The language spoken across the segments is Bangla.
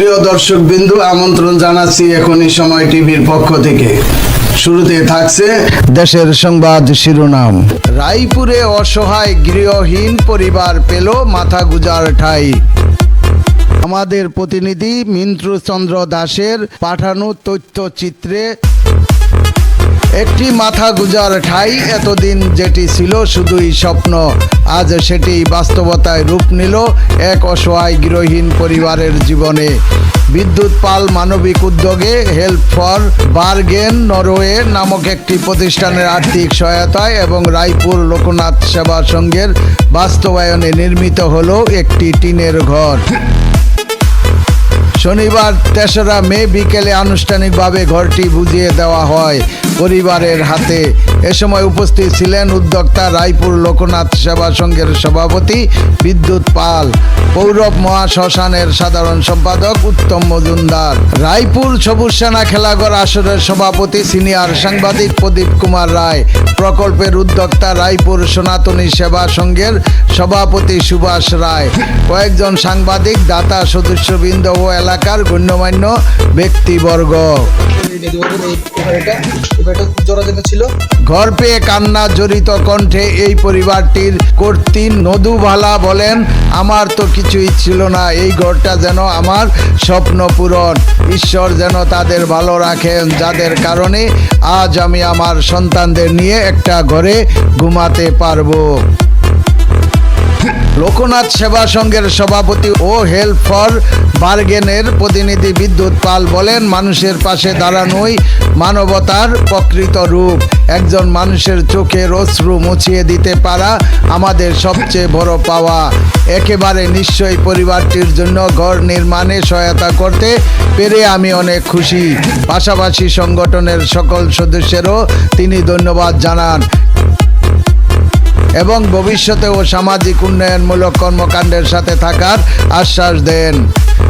প্রিয় দর্শক বিন্দু আমন্ত্রণ জানাচ্ছি এখনই সময় টিভির পক্ষ থেকে। শুরুতে থাকছে দেশের সংবাদ শিরোনাম। রায়পুরে অসহায় গৃহহীন পরিবার পেল মাথা গুজার ঠাই। আমাদের প্রতিনিধি মিন্ত্রচন্দ্র দাসের পাঠানো তথ্যচিত্রে একটি মাথা গুজার ঠাই এতদিন যেটি ছিল শুধুই স্বপ্ন, আজ সেটি বাস্তবতায় রূপ নিল এক অসহায় গৃহহীন পরিবারের জীবনে। বিদ্যুৎ পাল মানবিক উদ্যোগে হেল্প ফর বার্গেন নরওয়ে নামক একটি প্রতিষ্ঠানের আর্থিক সহায়তায় এবং রায়পুর লোকনাথ সেবা সংঘের বাস্তবায়নে নির্মিত হলো একটি টিনের ঘর। শনিবার তেসরা মে বিকেলে আনুষ্ঠানিকভাবে ঘরটি বুঝিয়ে দেওয়া হয় পরিবারের হাতে। এ সময় উপস্থিত ছিলেন উদ্যোক্তা রায়পুর লোকনাথ সেবা সংঘের সভাপতি বিদ্যুৎ পাল পৌরব মহাশ্মশানের সাধারণ সম্পাদক উত্তম মজুমদার। রায়পুর সবুজ সেনা খেলাঘর আসরের সভাপতি সিনিয়র সাংবাদিক প্রদীপ কুমার রায়, প্রকল্পের উদ্যোক্তা রায়পুর সনাতনী সেবা সংঘের সভাপতি সুভাষ রায়, কয়েকজন সাংবাদিক, দাতা, সদস্যবৃন্দ ও এলাকার গণ্যমান্য ব্যক্তিবর্গ। ঘর পেয়ে কান্না জড়িত কণ্ঠে এই পরিবারটির কর্তী নদুভালা বলেন, আমার তো কিছুই ছিল না, এই ঘরটা যেন আমার স্বপ্ন পূরণ। ঈশ্বর যেন তাদের ভালো রাখেন, যাদের কারণে আজ আমি আমার সন্তানদের নিয়ে একটা ঘরে ঘুমাতে পারব। লোকনাথ সেবা সংঘের সভাপতি ও হেল্প ফর বার্গেনের প্রতিনিধি বিদ্যুৎ পাল বলেন, মানুষের পাশে দাঁড়ানোই মানবতার প্রকৃত রূপ। একজন মানুষের চোখের অশ্রু মুছিয়ে দিতে পারা আমাদের সবচেয়ে বড় পাওয়া। একেবারে নিশ্চয়ই পরিবারটির জন্য ঘর নির্মাণে সহায়তা করতে পেরে আমি অনেক খুশি। পাশাপাশি সংগঠনের সকল সদস্যেরও তিনি ধন্যবাদ জানান। এবং ভবিষ্যতেও সামাজিক উন্নয়নমূলক কর্মকাণ্ডের সাথে থাকার আশ্বাস দেন।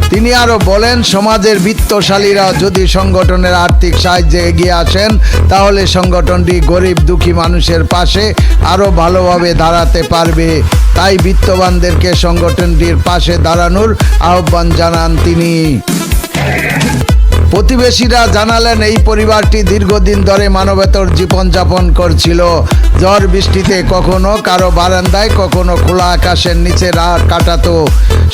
তিনি আরও বলেন, সমাজের বিত্তশালীরা যদি সংগঠনের আর্থিক সাহায্যে এগিয়ে আসেন, তাহলে সংগঠনটি গরিব দুঃখী মানুষের পাশে আরও ভালোভাবে দাঁড়াতে পারবে। তাই বিত্তবানদেরকে সংগঠনটির পাশে দাঁড়ানোর আহ্বান জানান তিনি। প্রতিবেশীরা জানালেন এই পরিবারটি দীর্ঘদিন ধরে মানবেতর জীবনযাপন করছিল। ঝড় বৃষ্টিতে কখনো কারও বারান্দায় কখনো খোলা আকাশের নিচে রাত কাটাতো।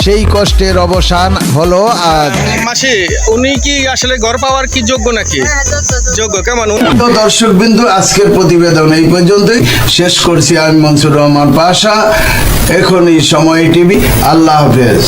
সেই কষ্টের অবসান হলো আজ। মাসি উনি কি আসলে ঘর পাওয়ার কি যোগ্য নাকি? যোগ্য। কেমন? তো দর্শক বিন্দু আজকের প্রতিবেদন এই পর্যন্তই। শেষ করছি আমি মনসুর রহমান পাশা। এখনই সময় টিভি। আল্লাহ হাফেজ।